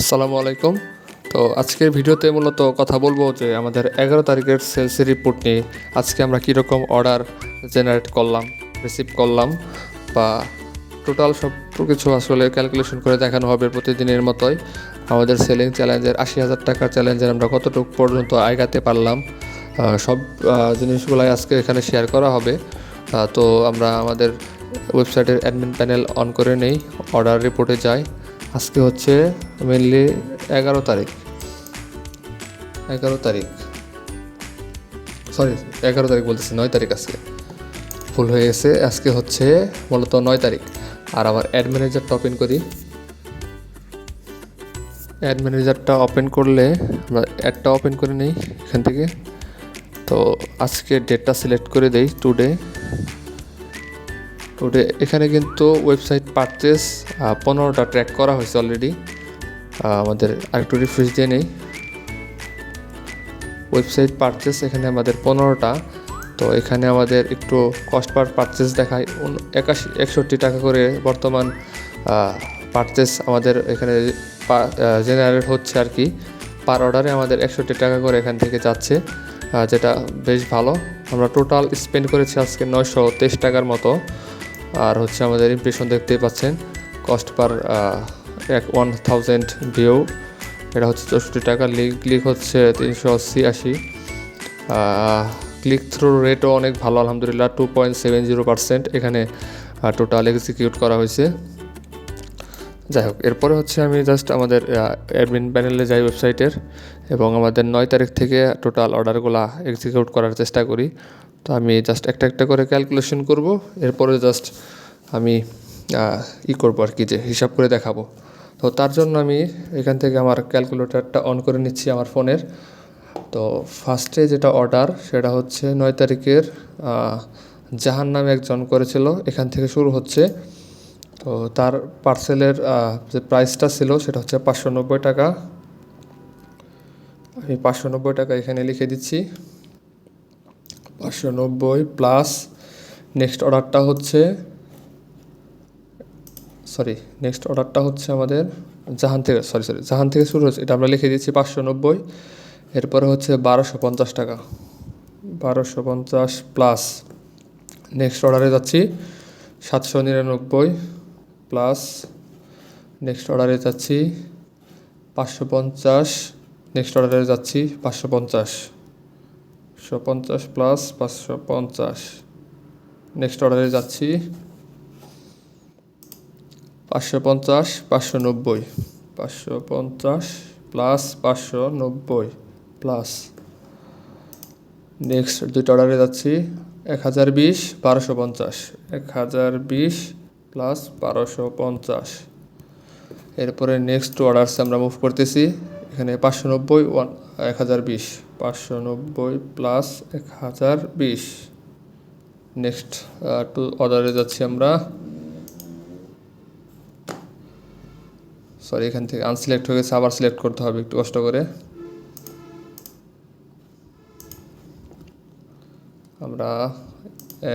আসসালামু আলাইকুম। তো আজকের ভিডিওতে মূলত কথা বলব যে আমাদের এগারো তারিখের সেলস রিপোর্ট নিয়ে আজকে আমরা কীরকম অর্ডার জেনারেট করলাম রিসিভ করলাম বা টোটাল সব কিছু আসলে ক্যালকুলেশন করে দেখানো হবে প্রতিদিনের মতোই। আমাদের সেলিং চ্যালেঞ্জের আশি হাজার টাকার চ্যালেঞ্জের আমরা কতটুকু পর্যন্ত আগাতে পারলাম সব জিনিসগুলাই আজকে এখানে শেয়ার করা হবে। তো আমরা আমাদের ওয়েবসাইটের অ্যাডমিন প্যানেল অন করে নেই অর্ডার রিপোর্টে যাই। আজকে হচ্ছে মেনলি এগারো তারিখ। এগারো তারিখ। সরি এগারো তারিখ বলতেছি, নয় তারিখ আজকে। ভুল হয়ে গেছে, আজকে হচ্ছে মূলত নয় তারিখ। আর আমার অ্যাড ম্যানেজারটা ওপেন করি। অ্যাড ম্যানেজারটা ওপেন করলে আমরা অ্যাডটা ওপেন করে নিই এখান থেকে। তো আজকে ডেটটা সিলেক্ট করে দেই টুডে টুডে এখানে কিন্তু ওয়েবসাইট পারচেস পনেরোটা ট্র্যাক করা হয়েছে অলরেডি আমাদের আরেকটু রিফ্রেশ দিয়ে নেই। ওয়েবসাইট পারচেস এখানে আমাদের পনেরোটা। তো এখানে আমাদের একটু কস্ট পার পারচেস দেখায় একাশি, একষট্টি টাকা করে বর্তমান পারচেস আমাদের এখানে জেনারেট হচ্ছে আর কি। পার অর্ডারে আমাদের একষট্টি টাকা করে এখান থেকে যাচ্ছে। যেটা বেশ ভালো। আমরা টোটাল স্পেন্ড করেছি আজকে নয়শো তেইশ টাকার মতো। আর হচ্ছে আমাদের ইমপ্রেশন দেখতেই পাচ্ছেন কস্ট পার এক ওয়ান থাউজেন্ড ভিউ এটা হচ্ছে চৌষট্টি টাকা লিক ক্লিক হচ্ছে তিনশো ছিয়াশি। ক্লিক থ্রু রেটও অনেক ভালো, আলহামদুলিল্লাহ two point seven zero percent এখানে টোটাল এক্সিকিউট করা হয়েছে। যাই হোক, এরপরে হচ্ছে আমি জাস্ট আমাদের অ্যাডমিন প্যানেলে যাই ওয়েবসাইটের এবং আমাদের নয় তারিখ থেকে টোটাল অর্ডারগুলো এক্সিকিউট করার চেষ্টা করি। তো আমি জাস্ট একটা একটা করে ক্যালকুলেশন করব, এরপরে জাস্ট আমি ই করব আর কি যে হিসাব করে দেখাবো। তো তার জন্য আমি এখান থেকে আমার ক্যালকুলেটরটা অন করে নিচ্ছি আমার ফোনের। তো ফার্স্টে যেটা অর্ডার সেটা হচ্ছে নয় তারিখের জাহান নামে একজন করেছিল, এখান থেকে শুরু হচ্ছে। তো তার পার্সেলের যে প্রাইসটা ছিল, সেটা হচ্ছে পাঁচশো নব্বই টাকা। আমি পাঁচশো নব্বই টাকা এখানে লিখে দিচ্ছি। পাঁচশো নব্বই প্লাস নেক্সট অর্ডারটা হচ্ছে সরি নেক্সট অর্ডারটা হচ্ছে আমাদের জাহান থেকে সরি সরি জাহান থেকে শুরু হচ্ছে এটা আমরা লিখে দিচ্ছি পাঁচশো নব্বই, এরপরে হচ্ছে বারোশো পঞ্চাশ টাকা। বারোশো পঞ্চাশ প্লাস নেক্সট অর্ডারে যাচ্ছি, সাতশো নিরানব্বই প্লাস নেক্সট অর্ডারে যাচ্ছি, পাঁচশো পঞ্চাশ নেক্সট অর্ডারে যাচ্ছি পাঁচশো পঞ্চাশ। পাঁচশো পঞ্চাশ প্লাস পাঁচশো পঞ্চাশ। নেক্সট অর্ডারে যাচ্ছি। পাঁচশো পঞ্চাশ, পাঁচশো নব্বই। পাঁচশো পঞ্চাশ প্লাস পাঁচশো নব্বই প্লাস। নেক্সট দুইটা অর্ডারে যাচ্ছি। এক হাজার বিশ, বারোশো পঞ্চাশ। এক হাজার বিশ প্লাস বারোশো পঞ্চাশ। এরপরে নেক্সট অর্ডারসে আমরা মুভ করতেছি। এখানে পাঁচশো নব্বই, ওয়ান, এক হাজার বিশ। পাঁচশো নব্বই প্লাস এক হাজার বিশ। নেক্সট টু অর্ডারে যাচ্ছি আমরা। সরি এখান থেকে আনসিলেক্ট হয়ে গেছে, আবার সিলেক্ট করতে হবে, একটু কষ্ট করে। আমরা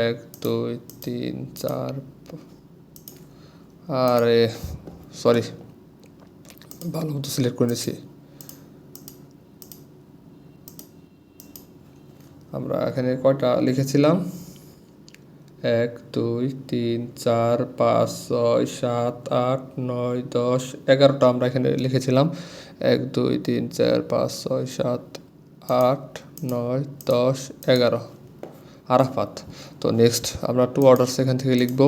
এক, দুই, তিন, চার, আরে সরি ভালো মতো সিলেক্ট করে নিয়েছি। আমরা এখানে কয়টা লিখেছিলাম? এক, দুই, তিন, চার, পাঁচ, ছয়, সাত, আট, নয়, দশ, এগারোটা আমরা এখানে লিখেছিলাম। এক, দুই, তিন, চার, পাঁচ, ছয়, সাত, আট, নয়, দশ, এগারো। আরাফাত। তো নেক্সট আমরা টু অর্ডারস এখান থেকে লিখব।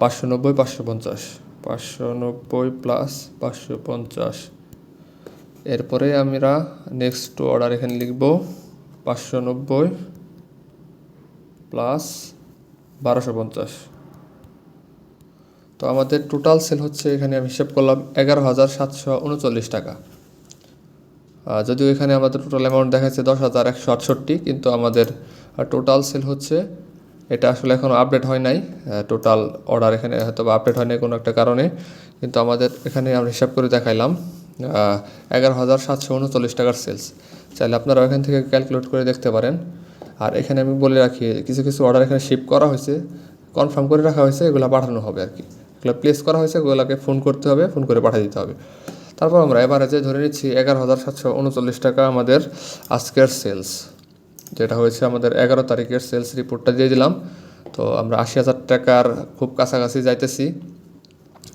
পাঁচশো নব্বই, পাঁচশো পঞ্চাশ। পাঁচশো নব্বই প্লাস পাঁচশো পঞ্চাশ। এরপরে আমরা নেক্সট টু অর্ডার এখানে লিখব। পাঁচশো নব্বই প্লাস বারোশো পঞ্চাশ। তো আমাদের টোটাল সেল হচ্ছে এখানে আমি হিসেব করলাম এগারো হাজার সাতশো উনচল্লিশ টাকা। যদিও এখানে আমাদের টোটাল অ্যামাউন্ট দেখাচ্ছে দশ হাজার একশো আটষট্টি, কিন্তু আমাদের টোটাল সেল হচ্ছে, এটা আসলে এখনও আপডেট হয় নাই। টোটাল অর্ডার এখানে হয়তো বা আপডেট হয় নাই কোনো একটা কারণে, কিন্তু আমাদের এখানে আমরা হিসাব করে দেখাইলাম এগারো হাজার সাতশো উনচল্লিশ টাকার সেলস চাইলে আপনারা এখান থেকে ক্যালকুলেট করে দেখতে পারেন। আর এখানে আমি বলে রাখি, কিছু কিছু অর্ডার এখানে শিপ করা হয়েছে কনফার্ম করে রাখা হয়েছে, এগুলো পাঠানো হবে আর কি। এগুলো প্লেস করা হয়েছে ওগুলোকে ফোন করতে হবে ফোন করে পাঠিয়ে দিতে হবে। তারপর আমরা এভারেজে ধরে নিচ্ছি, এগারো হাজার সাতশো উনচল্লিশ টাকা আমাদের আজকের সেলস যেটা হয়েছে আমাদের এগারো তারিখের সেলস রিপোর্টটা দিয়ে দিলাম। তো আমরা আশি হাজার টাকার খুব কাছাকাছি যাইতেছি।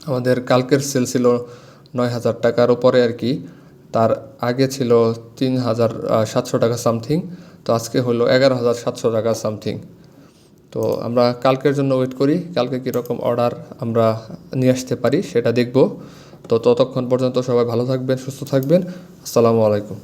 আমাদের কালকের সেল ছিল নয় হাজার টাকার উপরে আর কি। তার আগে ছিল তিন হাজার সাতশো টাকা সামথিং, তো আজকে হলো এগারো হাজার সাতশো টাকা সামথিং। তো আমরা কালকের জন্য ওয়েট করি, কালকে কীরকম অর্ডার আমরা নিয়ে আসতে পারি সেটা দেখব। তো ততক্ষণ পর্যন্ত সবাই ভালো থাকবেন, সুস্থ থাকবেন। আসসালামু আলাইকুম।